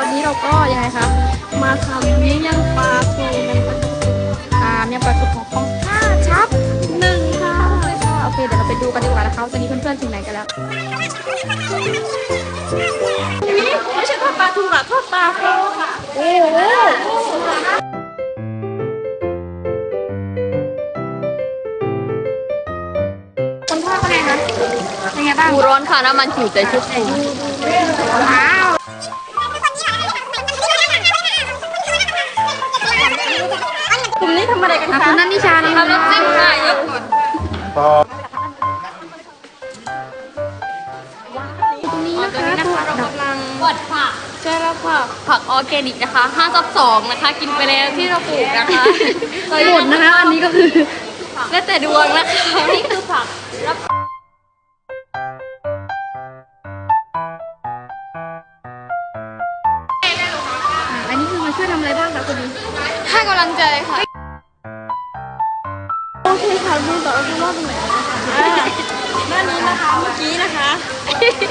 วันนี้เราก็ยังไงคะมาทำเมี่ยงปลาทูกันค่ะอ่าเมี่ยงปลาทูของของห้าชับหนึ่งค่ะค่ะโอเคเดี๋ยวเราไปดูกันดีกว่านะคะว่าตอนนี้เพื่อนๆถึงไหนกันแล้วนี่ไม่ใช่ทอดปลาทูอะทอดปลาโฟค่ะโอ้โหคนทอดเป็นไงคะเป็นไงบ้างปูร้อนค่ะน้ำมันจืดใจชุบปู อะไรกันคะคุณนันนิชานี่ทำน้ำจิ้มค่ะยกก่อนตรงนี้อ๋อนะตอนนี้คะนะคะเรากำลังบดผักใช่แล้วค่ะ ผักออร์แกนิกนะคะ5ทับ2นะคะ กินไปแล้วที่เราปลูกนะคะหมดนะคะ อันนี้ก็คือ แล้วแต่ดวงนะคะ นี่คือผักรับอันนี้คือมาช่วยทำอะไรบ้างคะคุณดีให้กำลังใจค่ะ โอเคค่ะดูต่อดูว่าตรงไหนนะคะด้านนี้นะคะเมื่อกี้นะคะ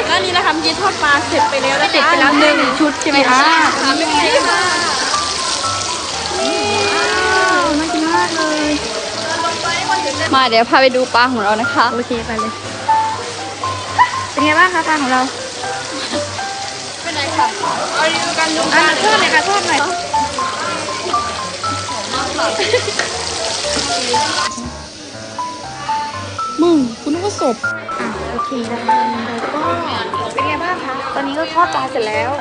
ด้านนี้นะคะเมื่อกี้ทอดปลาเสร็จไปแล้วนะคะเสร็จไปแล้วหนึ่งชุดใช่ไหมคะค่ะเป็นไงคะว้าวน่ากินมากเลย มาเดี๋ยวพาไปดูปลาของเรานะคะ โอเคไปเลย เป็นไงบ้างคะปลาของเราเป็นไรค่ะเอาดูกันดูอ่าทอดหน่อยค่ะทอดหน่อย ศพอะโอเคนะคะเราก็เป็นไงบ้างคะตอนนี้ก็ทอดปลาเสร็จแล้ว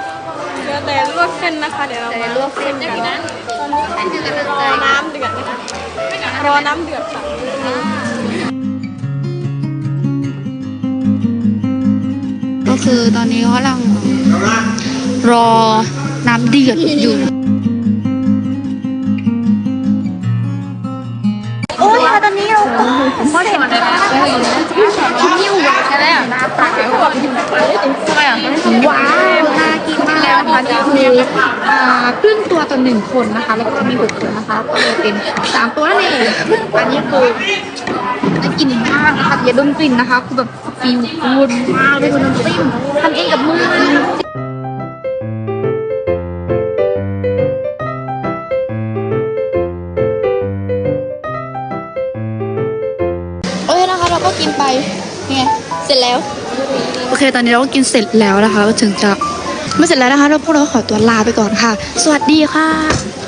เดี๋ยวแต่ลวกเส้นนะคะ เดี๋ยวเราแต่ลวกเส้นกันนะรอน้ำเดือดนะคะรอน้ำเดือดค่ะก็คือตอนนี้เขากำลังรอน้ำเดือดอยู่โอ้ยตอนนี้เราผมก็เห็นนะคะนิ้วใช่ไหมอะน้ำตาลทำไมอะ ว้าวน่ากินมากแล้วนะคะนี่คืออ่าครึ่งตัวต่อหนึ่งคนนะคะ แล้วก็มีหกคนนะคะ ก็เลยเป็นสามตัวนั่นเองอันนี้คือน่ากินมากนะคะอย่าดมกลิ่นนะคะ คือแบบฟิลกูดมากเลยคุณน้ำจิ้มทำเองกับมือโอเคนะคะเราก็กินไปนี่ไงเสร็จแล้ว โอเค ตอนนี้เราก็กินเสร็จแล้วนะคะก็ถึงจะไม่เสร็จแล้วนะคะเราพวกเราขอตัวลาไปก่อนค่ะ สวัสดีค่ะ